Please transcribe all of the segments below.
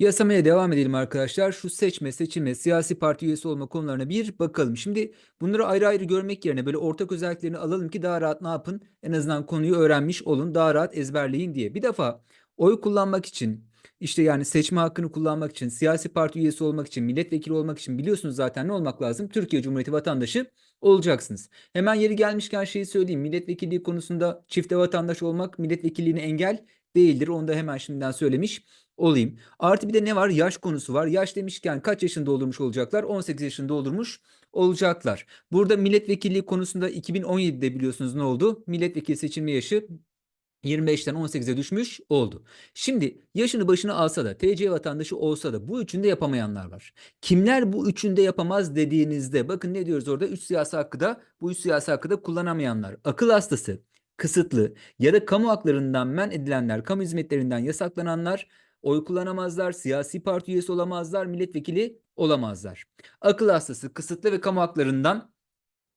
Yasamaya devam edelim arkadaşlar. Şu seçme, seçilme, siyasi parti üyesi olma konularına bir bakalım. Şimdi bunları ayrı ayrı görmek yerine böyle ortak özelliklerini alalım ki daha rahat ne yapın? En azından konuyu öğrenmiş olun, daha rahat ezberleyin diye. Bir defa oy kullanmak için, işte yani seçme hakkını kullanmak için, siyasi parti üyesi olmak için, milletvekili olmak için biliyorsunuz zaten ne olmak lazım? Türkiye Cumhuriyeti vatandaşı olacaksınız. Hemen yeri gelmişken şeyi söyleyeyim. Milletvekilliği konusunda çifte vatandaş olmak milletvekilliğine engel değildir. Onu da hemen şimdiden söylemiş olayım. Artı bir de ne var? Yaş konusu var. Yaş demişken kaç yaşında doldurmuş olacaklar? 18 yaşında doldurmuş olacaklar. Burada milletvekilliği konusunda 2017'de biliyorsunuz ne oldu? Milletvekili seçilme yaşı 25'ten 18'e düşmüş oldu. Şimdi yaşını başına alsa da TC vatandaşı olsa da bu üçünde yapamayanlar var. Kimler bu üçünde yapamaz dediğinizde bakın ne diyoruz orada? Üç siyasi hakkı da bu üç siyasi hakkı da kullanamayanlar. Akıl hastası, kısıtlı ya da kamu haklarından men edilenler, kamu hizmetlerinden yasaklananlar oy kullanamazlar, siyasi parti üyesi olamazlar, milletvekili olamazlar. Akıl hastası, kısıtlı ve kamu haklarından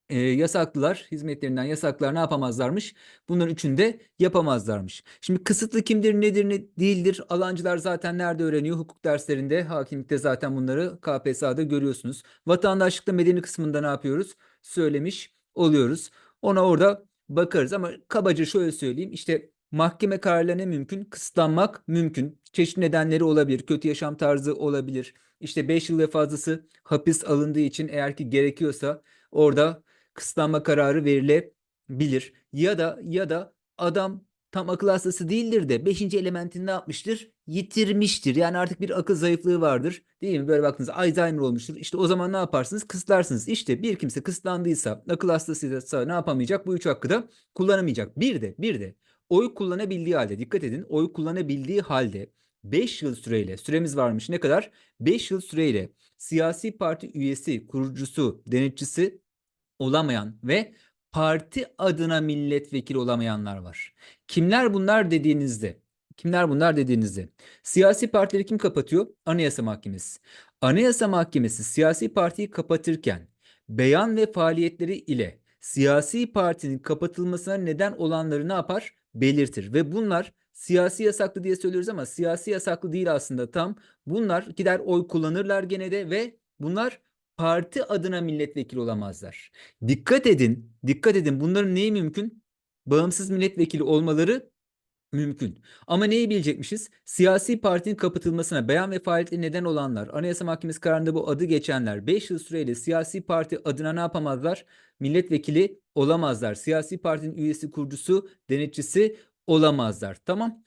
e, yasaklılar, hizmetlerinden yasaklar ne yapamazlarmış? Bunların üçünde yapamazlarmış. Şimdi kısıtlı kimdir, nedir, ne değildir? Alancılar zaten nerede öğreniyor? Hukuk derslerinde, hakimlikte zaten bunları KPSS'da görüyorsunuz. Vatandaşlıkta medeni kısmında ne yapıyoruz? Söylemiş oluyoruz. Ona orada bakarız ama kabaca şöyle söyleyeyim. İşte mahkeme kararlarına mümkün, kısıtlanmak mümkün. Çeşitli nedenleri olabilir, kötü yaşam tarzı olabilir. İşte 5 yıl ve fazlası hapis alındığı için eğer ki gerekiyorsa orada kısıtlanma kararı verilebilir. Ya da ya da adam tam akıl hastası değildir de 5. elementini ne yapmıştır? Yitirmiştir. Yani artık bir akıl zayıflığı vardır. Değil mi? Böyle baktınız Alzheimer olmuştur. İşte o zaman ne yaparsınız? Kısıtlarsınız. İşte bir kimse kısıtlandıysa, akıl hastasıysa ne yapamayacak? Bu üç hakkı da kullanamayacak. Bir de bir de oy kullanabildiği halde dikkat edin. Oy kullanabildiği halde 5 yıl süreyle süremiz varmış. Ne kadar? 5 yıl süreyle siyasi parti üyesi, kurucusu, denetçisi olamayan ve parti adına milletvekili olamayanlar var. Kimler bunlar dediğinizde? Kimler bunlar dediğinizde? Siyasi partileri kim kapatıyor? Anayasa Mahkemesi. Anayasa Mahkemesi siyasi partiyi kapatırken beyan ve faaliyetleri ile siyasi partinin kapatılmasına neden olanları ne yapar? Belirtir ve bunlar siyasi yasaklı diye söylüyoruz ama siyasi yasaklı değil aslında tam. Bunlar gider oy kullanırlar gene de ve bunlar parti adına milletvekili olamazlar. Dikkat edin, dikkat edin. Bunların neyi mümkün? Bağımsız milletvekili olmaları mümkün. Ama neyi bilecekmişiz? Siyasi partinin kapatılmasına beyan ve faaliyetleri neden olanlar, Anayasa Mahkemesi kararında bu adı geçenler 5 yıl süreyle siyasi parti adına ne yapamazlar? Milletvekili olamazlar. Siyasi partinin üyesi, kurucusu, denetçisi olamazlar. Tamam.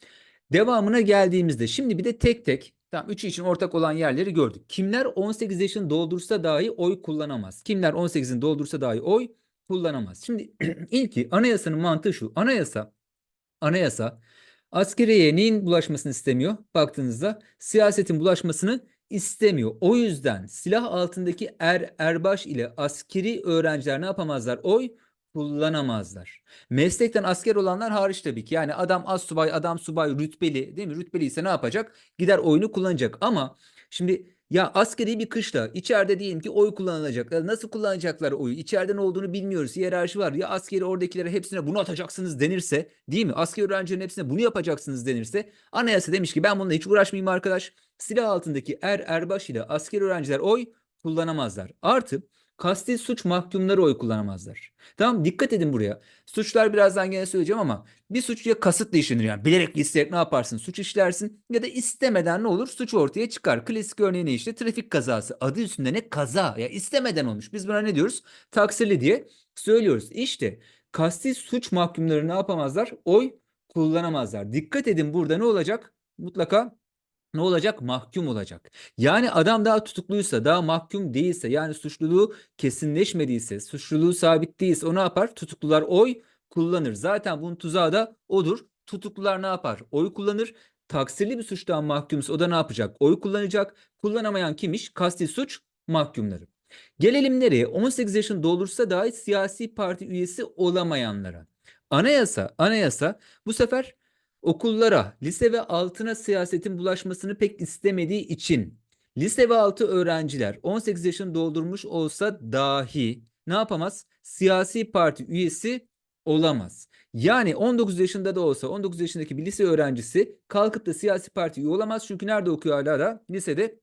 Devamına geldiğimizde şimdi bir de tek tek Tamam, üçü için ortak olan yerleri gördük. Kimler 18 yaşını doldursa dahi oy kullanamaz? Kimler 18'ini doldursa dahi oy kullanamaz? Şimdi ilki anayasanın mantığı şu. Anayasa anayasa askeriyeye neyin bulaşmasını istemiyor? Baktığınızda siyasetin bulaşmasını istemiyor. O yüzden silah altındaki er erbaş ile askeri öğrenciler ne yapamazlar? Oy kullanamazlar. Meslekten asker olanlar hariç tabii ki. Yani adam assubay, adam subay, rütbeli değil mi? Rütbeli ise ne yapacak? Gider oyunu kullanacak. Ama şimdi ya askeri bir kışla içeride diyelim ki oy kullanılacak. Ya Nasıl kullanacaklar oyu? İçeride ne olduğunu bilmiyoruz. Hiyerarşi var. Ya askeri oradakilere hepsine bunu atacaksınız denirse değil mi? Askeri öğrencilerin hepsine bunu yapacaksınız denirse anayasa demiş ki ben bununla hiç uğraşmayayım arkadaş. Silah altındaki er erbaş ile askeri öğrenciler oy kullanamazlar. Artı kasti suç mahkumları oy kullanamazlar. Tamam dikkat edin buraya. Suçlar birazdan gene söyleyeceğim ama bir suç ya kasıtla işlenir yani bilerek isteyerek ne yaparsın suç işlersin ya da istemeden ne olur suç ortaya çıkar. Klasik örneği ne işte trafik kazası adı üstünde ne kaza ya istemeden olmuş. Biz buna ne diyoruz? Taksirli diye söylüyoruz. İşte kasti suç mahkumları ne yapamazlar? Oy kullanamazlar. Dikkat edin burada ne olacak? Mutlaka ne olacak? Mahkum olacak. Yani adam daha tutukluysa, daha mahkum değilse, yani suçluluğu kesinleşmediyse, suçluluğu sabit değilse o ne yapar? Tutuklular oy kullanır. Zaten bunun tuzağı da odur. Tutuklular ne yapar? Oy kullanır. Taksirli bir suçtan mahkumsa o da ne yapacak? Oy kullanacak. Kullanamayan kimmiş? Kasti suç mahkumları. Gelelim nereye? 18 yaşını doldursa dahi siyasi parti üyesi olamayanlara. Anayasa, anayasa bu sefer okullara, lise ve altına siyasetin bulaşmasını pek istemediği için lise ve altı öğrenciler 18 yaşını doldurmuş olsa dahi ne yapamaz? Siyasi parti üyesi olamaz. Yani 19 yaşında da olsa 19 yaşındaki bir lise öğrencisi kalkıp da siyasi parti üye olamaz. Çünkü nerede okuyor hala da? Lisede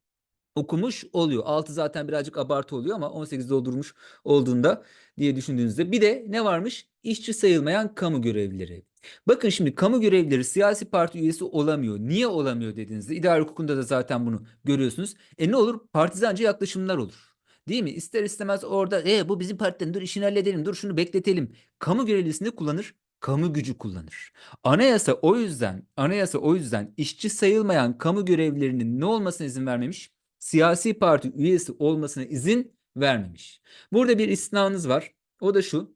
okumuş oluyor. 6 zaten birazcık abartı oluyor ama 18 doldurmuş olduğunda diye düşündüğünüzde. Bir de ne varmış? İşçi sayılmayan kamu görevlileri. Bakın şimdi kamu görevlileri siyasi parti üyesi olamıyor. Niye olamıyor dediğinizde idare hukukunda da zaten bunu görüyorsunuz. E ne olur? Partizanca yaklaşımlar olur. Değil mi? İster istemez orada e bu bizim partiden dur işini halledelim dur şunu bekletelim. Kamu görevlisini kullanır? Kamu gücü kullanır. Anayasa o yüzden anayasa o yüzden işçi sayılmayan kamu görevlilerinin ne olmasına izin vermemiş? Siyasi parti üyesi olmasına izin vermemiş. Burada bir istisnanız var. O da şu.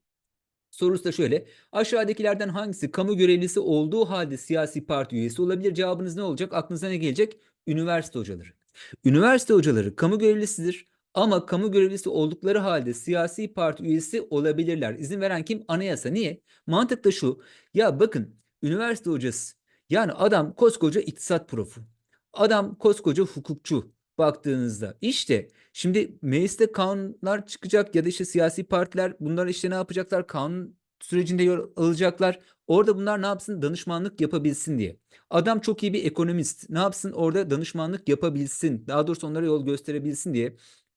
Sorusu da şöyle. Aşağıdakilerden hangisi kamu görevlisi olduğu halde siyasi parti üyesi olabilir? Cevabınız ne olacak? Aklınıza ne gelecek? Üniversite hocaları. Üniversite hocaları kamu görevlisidir ama kamu görevlisi oldukları halde siyasi parti üyesi olabilirler. İzin veren kim? Anayasa. Niye? Mantık da şu. Ya bakın üniversite hocası yani adam koskoca iktisat profu. Adam koskoca hukukçu baktığınızda. İşte şimdi mecliste kanunlar çıkacak ya da işte siyasi partiler bunlar işte ne yapacaklar? Kanun sürecinde yer alacaklar. Orada bunlar ne yapsın? Danışmanlık yapabilsin diye. Adam çok iyi bir ekonomist. Ne yapsın? Orada danışmanlık yapabilsin. Daha doğrusu onlara yol gösterebilsin diye.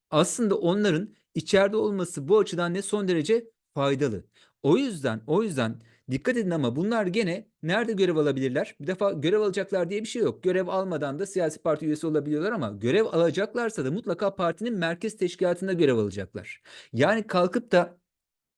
Aslında onların içeride olması bu açıdan ne son derece faydalı. O yüzden o yüzden dikkat edin ama bunlar gene nerede görev alabilirler? Bir defa görev alacaklar diye bir şey yok. Görev almadan da siyasi parti üyesi olabiliyorlar ama görev alacaklarsa da mutlaka partinin merkez teşkilatında görev alacaklar. Yani kalkıp da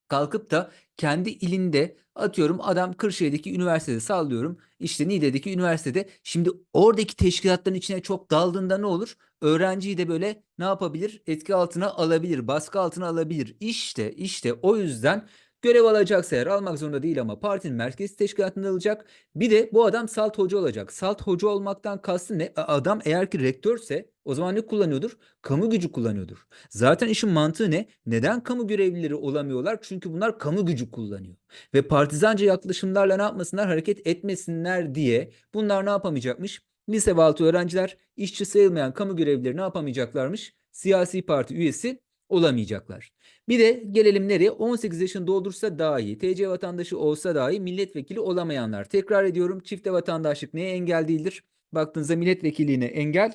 kalkıp da kendi ilinde atıyorum adam Kırşehir'deki üniversitede sallıyorum işte Niğde'deki üniversitede şimdi oradaki teşkilatların içine çok daldığında ne olur? Öğrenciyi de böyle ne yapabilir? Etki altına alabilir, baskı altına alabilir. İşte işte o yüzden görev alacaksa eğer almak zorunda değil ama partinin merkez teşkilatında alacak. Bir de bu adam salt hoca olacak. Salt hoca olmaktan kastı ne? Adam eğer ki rektörse o zaman ne kullanıyordur? Kamu gücü kullanıyordur. Zaten işin mantığı ne? Neden kamu görevlileri olamıyorlar? Çünkü bunlar kamu gücü kullanıyor. Ve partizanca yaklaşımlarla ne yapmasınlar? Hareket etmesinler diye bunlar ne yapamayacakmış? Lise ve altı öğrenciler işçi sayılmayan kamu görevlileri ne yapamayacaklarmış? Siyasi parti üyesi olamayacaklar. Bir de gelelim nereye? 18 yaşını doldursa dahi, TC vatandaşı olsa dahi milletvekili olamayanlar. Tekrar ediyorum çifte vatandaşlık neye engel değildir? Baktığınızda milletvekilliğine engel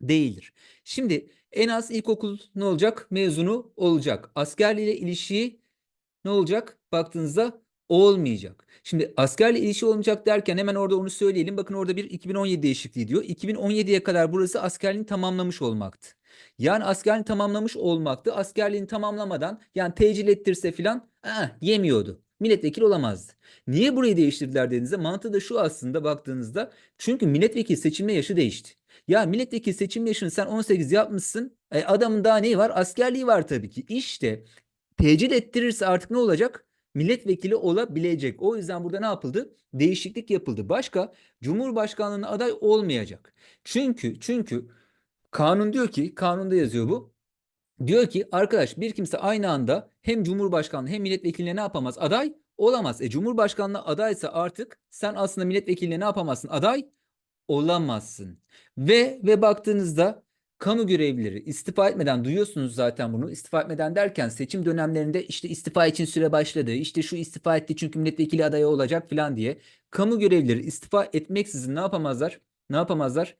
değildir. Şimdi en az ilkokul ne olacak? Mezunu olacak. Askerliğiyle ilişiği ne olacak? Baktığınızda olmayacak. Şimdi askerle ilişki olmayacak derken hemen orada onu söyleyelim. Bakın orada bir 2017 değişikliği diyor. 2017'ye kadar burası askerliğini tamamlamış olmaktı. Yani askerliğini tamamlamış olmaktı. Askerliğini tamamlamadan yani tecil ettirse filan yemiyordu. Milletvekili olamazdı. Niye burayı değiştirdiler dediğinizde mantığı da şu aslında baktığınızda. Çünkü milletvekili seçilme yaşı değişti. Ya milletvekili seçilme yaşını sen 18 yapmışsın. E, adamın daha neyi var? Askerliği var tabii ki. İşte tecil ettirirse artık ne olacak? Milletvekili olabilecek. O yüzden burada ne yapıldı? Değişiklik yapıldı. Başka Cumhurbaşkanlığına aday olmayacak. Çünkü çünkü kanun diyor ki kanunda yazıyor bu. Diyor ki arkadaş bir kimse aynı anda hem Cumhurbaşkanlığı hem milletvekiline ne yapamaz? Aday olamaz. E Cumhurbaşkanlığı adaysa artık sen aslında milletvekiline ne yapamazsın? Aday olamazsın. Ve ve baktığınızda kamu görevlileri istifa etmeden duyuyorsunuz zaten bunu. İstifa etmeden derken seçim dönemlerinde işte istifa için süre başladı. İşte şu istifa etti çünkü milletvekili adayı olacak falan diye. Kamu görevlileri istifa etmeksizin ne yapamazlar? Ne yapamazlar?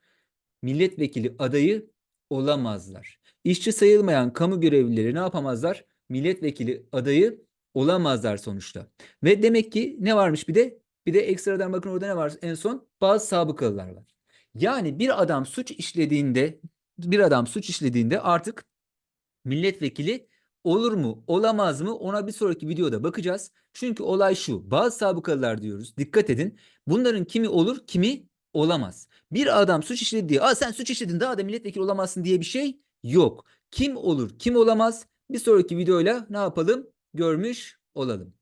Milletvekili adayı olamazlar. İşçi sayılmayan kamu görevlileri ne yapamazlar? Milletvekili adayı olamazlar sonuçta. Ve demek ki ne varmış bir de? Bir de ekstradan bakın orada ne var en son? Bazı sabıkalılar var. Yani bir adam suç işlediğinde bir adam suç işlediğinde artık milletvekili olur mu, olamaz mı ona bir sonraki videoda bakacağız. Çünkü olay şu. Bazı sabıkalılar diyoruz. Dikkat edin. Bunların kimi olur, kimi olamaz. Bir adam suç işledi diye, "Aa sen suç işledin daha da milletvekili olamazsın." diye bir şey yok. Kim olur, kim olamaz? Bir sonraki videoyla ne yapalım? Görmüş olalım.